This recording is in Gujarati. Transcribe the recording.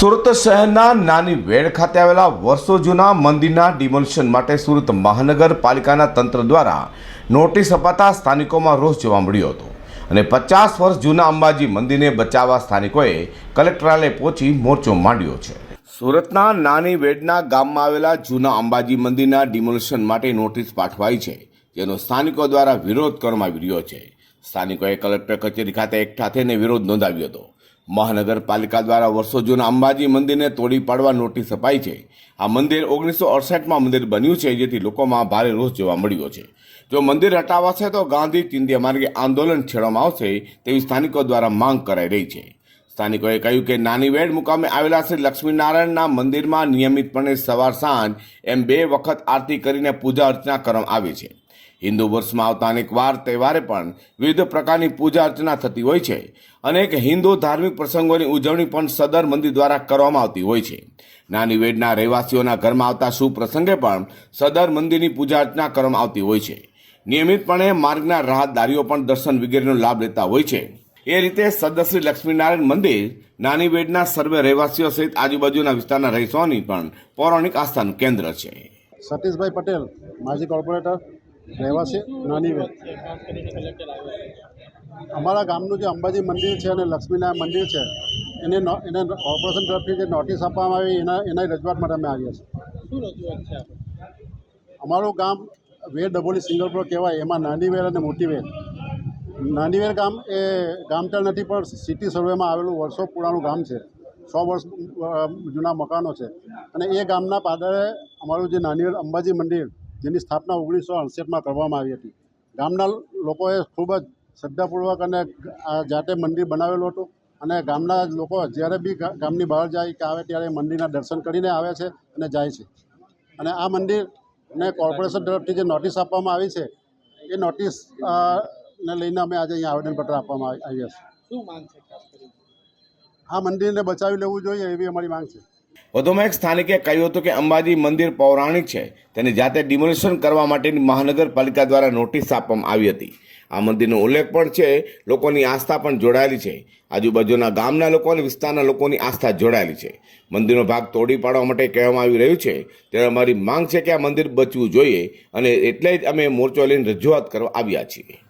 સુરત શહેરના નાની વેડ ખાતે આવેલા વર્ષો જૂના મંદિરના ડિમોલિશન માટે સુરત મહાનગરપાલિકાના તંત્ર દ્વારા નોટિસ અપાતા સ્થાનિકોમાં રોષ જોવા મળ્યો હતો અને પચાસ વર્ષ જૂના અંબાજી મંદિરને બચાવવા સ્થાનિકોએ કલેક્ટરાલય પહોંચી મોરચો માંડ્યો છે. સુરતના નાની વેડના ગામમાં આવેલા જૂના અંબાજી મંદિરના ડિમોલિશન માટે નોટિસ પાઠવાઈ છે, જેનો સ્થાનિકો દ્વારા વિરોધ કરવામાં આવી રહ્યો છે. સ્થાનિકોએ કલેક્ટર કચેરી ખાતે એકઠા થઈને વિરોધ નોંધાવ્યો હતો. મહાનગરપાલિકા દ્વારા વર્ષો જૂના અંબાજી મંદિરને તોડી પાડવા નોટિસ અપાઈ છે. આ મંદિર ઓગણીસો અડસઠમાં મંદિર બન્યું છે, જેથી લોકોમાં ભારે રોષ જોવા મળ્યો છે. જો મંદિર હટાવાશે તો ગાંધી ચિંધ્યા માર્ગે આંદોલન છેડવામાં આવશે તેવી સ્થાનિકો દ્વારા માંગ કરાઈ રહી છે. સ્થાનિકોએ કહ્યું કે નાની વેડ મુકામે આવેલા શ્રી લક્ષ્મીનારાયણના મંદિરમાં નિયમિતપણે સવાર સાંજ એમ બે વખત આરતી કરીને પૂજા અર્ચના કરવામાં આવે છે. હિન્દુ વર્ષમાં આવતા અનેક વાર તહેવારે પણ વિવિધ પ્રકારની પૂજા અર્ચના થતી હોય છે અનેક હિન્દુ ધાર્મિક પ્રસંગોની ઉજવણી પણ સદર મંદિર દ્વારા કરવામાં આવતી હોય છે. નાની વેડના રહેવાસીઓના ઘરમાં આવતા શુભ પ્રસંગે પણ સદર મંદિરની પૂજા અર્ચના કરવામાં આવતી હોય છે. નિયમિતપણે માર્ગના રાહતદારીઓ પણ દર્શન વગેરેનો લાભ લેતા હોય છે. એ રીતે સદશ્રી લક્ષ્મીનારાયણ મંદિર નાની વેડના સર્વે રહેવાસીઓ સહિત આજુબાજુના વિસ્તારના રહીશોની પણ પૌરાણિક આસ્થાનું કેન્દ્ર છે. સતીશભાઈ પટેલ માજી કોર્પોરેટર રહેવાસી નાની વેલ અમારા ગામનું જે અંબાજી મંદિર છે અને લક્ષ્મીનારાયણ મંદિર છે એને નો- એને કોર્પોરેશન તરફથી જે નોટિસ આપવામાં આવી એના એના રજૂઆત માટે અમે આવ્યા છીએ. શું રજૂઆત છે આપણે? અમારું ગામ વેર ડબોલી સિંગલ ફ્લોર કહેવાય એમાં નાની વેર અને મોટી વેલ નાની વેલ ગામ એ ગામતળ નથી, પણ સિટી સર્વેમાં આવેલું વર્ષો પુરાણું ગામ છે. સો વર્ષ જૂના મકાનો છે. અને એ ગામના પાદરે અમારું જે નાનીવેર અંબાજી મંદિર, જેની સ્થાપના ઓગણીસો અડસઠમાં કરવામાં આવી હતી. ગામના લોકોએ ખૂબ જ શ્રદ્ધાપૂર્વક અને જાતે મંદિર બનાવેલું હતું. અને ગામના લોકો જ્યારે બી ગામની બહાર જાય કે આવે ત્યારે મંદિરના દર્શન કરીને આવે છે અને જાય છે. અને આ મંદિરને કોર્પોરેશન તરફથી જે નોટિસ આપવામાં આવી છે, એ નોટિસ ને લઈને અમે આજે અહીંયા આવેદનપત્ર આપવામાં આવી- આવ્યા છે શું માંગ છે ખાસ આ મંદિરને બચાવી લેવું જોઈએ એવી અમારી માંગ છે. વધુમાં એક સ્થાનિકે કહ્યું હતું કે અંબાજી મંદિર પૌરાણિક છે. તેને જાતે ડિમોલિશન કરવા માટેની મહાનગરપાલિકા દ્વારા નોટિસ આપવામાં આવી હતી. આ મંદિરનો ઉલ્લેખ પણ છે લોકોની આસ્થા પણ જોડાયેલી છે. આજુબાજુના ગામના લોકો અને વિસ્તારના લોકોની આસ્થા જોડાયેલી છે. મંદિરનો ભાગ તોડી પાડવા માટે કહેવામાં આવી રહ્યું છે. ત્યારે અમારી માંગ છે કે આ મંદિર બચવું જોઈએ અને એટલે જ અમે મોરચો લઈને રજૂઆત કરવા આવ્યા છીએ.